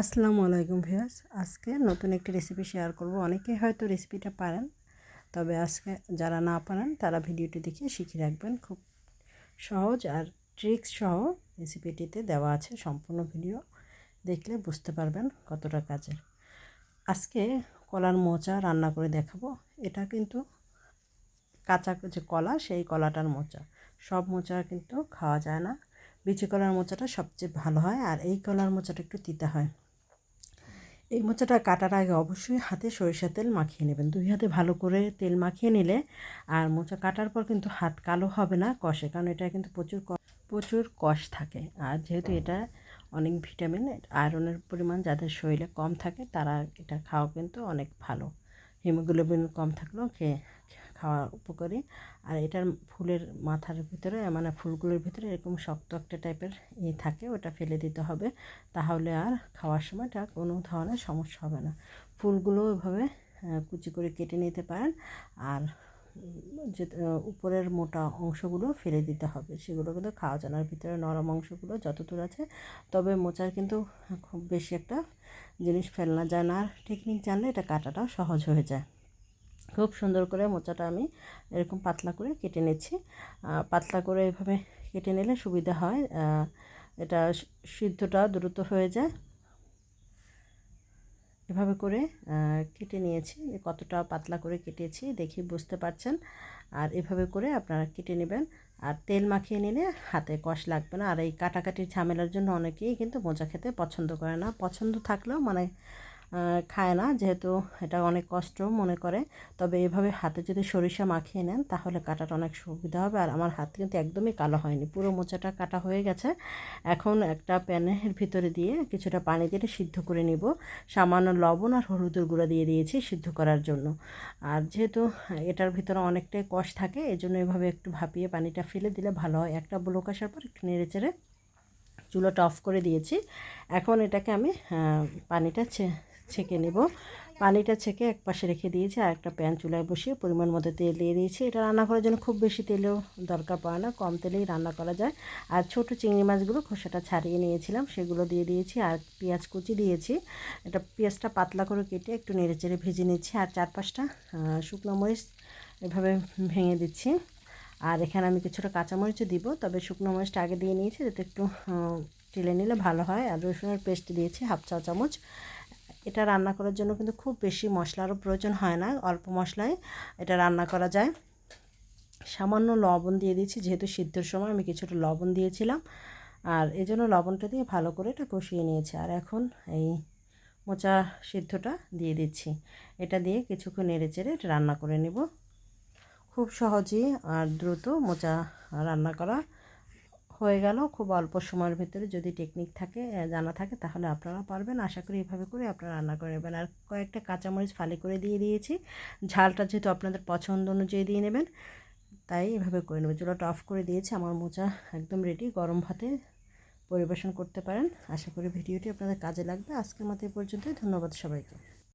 আসসালামু আলাইকুম ভিউয়ার্স। আজকে নতুন একটি রেসিপি শেয়ার করব। অনেকেই হয়তো রেসিপিটা পারেন, তবে আজকে যারা না পারেন, তারা ভিডিওটি দেখে শিখে রাখবেন। খুব সহজ আর ট্রিক্স সহ রেসিপিটিতে দেওয়া আছে সম্পূর্ণ ভিডিও। দেখলে বুঝতে পারবেন কতটা কাজের। আজকে কলার মোচা রান্না করে দেখাবো। এটা কিন্তু কাঁচা যে কলা, সেই কলাটার মোচা। সব মোচা কিন্তু খাওয়া যায় না। বিচি কলার মোচাটা সবচেয়ে ভালো হয়, আর এই কলার মোচাটা একটু তিতা হয়। এই মোচাটা কাটার আগে অবশ্যই হাতে সরিষা তেল মাখিয়ে নেবেন। দুই হাতে ভালো করে তেল মাখিয়ে নিলে আর মোচা কাটার পর কিন্তু হাত কালো হবে না কষে কারণ এটা কিন্তু প্রচুর প্রচুর কষ থাকে। আর যেহেতু এটা অনেক ভিটামিন আয়রনের পরিমাণ যাদের শরীরে কম থাকে তারা এটা খাওয়া কিন্তু অনেক ভালো। হিমোগ্লোবিন কম থাকলেও খেয়ে খাওয়া উপকারী। আর এটার ফুলের মাথার ভিতরে মানে ফুলগুলোর ভিতরে এরকম শক্ত একটা টাইপের ই থাকে, ওটা ফেলে দিতে হবে। তাহলে আর খাওয়ার সময় এটা কোনো ধরনের সমস্যা হবে না। ফুলগুলো এভাবে কুচি করে কেটে নিতে পারেন। আর যে উপরের মোটা অংশগুলো ফেলে দিতে হবে। সেগুলো কিন্তু খাওয়া জানার ভিতরে নরম অংশগুলো যতদূর আছে, তবে মোচার কিন্তু খুব বেশি একটা জিনিস ফেলনা যায় না। আর টেকনিক জানলে এটা কাটাটাও সহজ হয়ে যায়। খুব সুন্দর করে মোচাটা আমি এরকম পাতলা করে কেটে নিচ্ছি। পাতলা করে এভাবে কেটে নিলে সুবিধা হয়। এটা সিদ্ধটা দ্রুত হয়ে যায়। এভাবে করে কেটে নিয়েছি। কতটা পাতলা করে কেটেছি দেখি বুঝতে পারছেন। আর এভাবে করে আপনারা কেটে নেবেন। আর তেল মাখিয়ে নিলে হাতে কষ লাগবে না। আর এই কাটাকাটির ঝামেলার জন্য অনেকেই কিন্তু মোচা খেতে পছন্দ করে না। পছন্দ থাকলেও মানে খায় না, যেহেতু এটা অনেক কষ্ট মনে করে। তবে এভাবে হাতে যদি সরিষা মাখিয়ে নেন, তাহলে কাটাটা অনেক সুবিধা হবে। আর আমার হাত কিন্তু একদমই কালো হয়নি, পুরো মোচাটা কাটা হয়ে গেছে। এখন একটা প্যানের ভিতরে দিয়ে কিছুটা পানি দিয়ে সিদ্ধ করে নিব। সামান্য লবণ আর হলুদের গুঁড়া দিয়ে দিয়েছি সিদ্ধ করার জন্য। আর যেহেতু এটার ভিতরে অনেকটাই কষ থাকে এই জন্য এভাবে একটু ভাপিয়ে পানিটা ফেলে দিলে ভালো হয়। একটা ব্লক আসার পর নেড়ে চেড়ে চুলোটা অফ করে দিয়েছি। এখন এটাকে আমি পানিটা ছেঁকে নেব। পানিটা ছেঁকে এক পাশে রেখে দিয়েছি আর একটা প্যান চুলায় বসিয়ে পরিমাণ মতো তেল দিয়ে দিয়েছি। এটা রান্না করার জন্য খুব বেশি তেলেও দরকার পড়ে না, কম তেলেই রান্না করা যায়। আর ছোট চিংড়ি মাছগুলো খোসাটা ছাড়িয়ে নিয়েছিলাম, সেগুলো দিয়ে দিয়েছি আর পেঁয়াজ কুচি দিয়েছি। এটা পেঁয়াজটা পাতলা করে কেটে একটু নেড়ে চেড়ে ভেজে নিচ্ছি আর চার পাঁচটা শুকনো মরিচ এভাবে ভেঙে দিচ্ছি। আর এখানে আমি কিছুটা কাঁচামরিচও দিব, তবে শুকনো মরিচটা আগে দিয়ে নিয়েছি যাতে একটু টেলে নিলে ভালো হয়। আর রসুনের পেস্ট দিয়েছি হাফ চা চামচ। এটা রান্না করার জন্য কিন্তু খুব বেশি মশলারও প্রয়োজন হয় না, অল্প মশলায় এটা রান্না করা যায়। সামান্য লবণ দিয়ে দিয়েছি যেহেতু সিদ্ধর সময় আমি কিছুটা লবণ দিয়েছিলাম। আর এই জন্য লবণটা দিয়ে ভালো করে এটা কষিয়ে নিয়েছি। আর এখন এই মোচা সিদ্ধটা দিয়ে দিচ্ছি। এটা দিয়ে কিছুক্ষণ নেড়ে চেড়ে এটা রান্না করে নেব। খুব সহজেই আর দ্রুত মোচা রান্না করা হয়ে গেল, খুব অল্প সময়ের ভিতরে যদি টেকনিক থাকে জানা থাকে তাহলে আপনারা পারবেন। আশা করি এভাবে করে আপনারা রান্না করে নেবেন। আর কয়েকটা কাঁচামরিচ ফালি করে দিয়ে দিয়েছি। ঝালটা যেহেতু আপনাদের পছন্দ অনুযায়ী দিয়ে নেবেন, তাই এভাবে করে নেবেন। চুলাটা অফ করে দিয়েছি, আমার মোচা একদম রেডি গরম ভাতে পরিবেশন করতে পারেন। আশা করি ভিডিওটি আপনাদের কাজে লাগবে। আজকের মতো এই পর্যন্তই, ধন্যবাদ সবাইকে।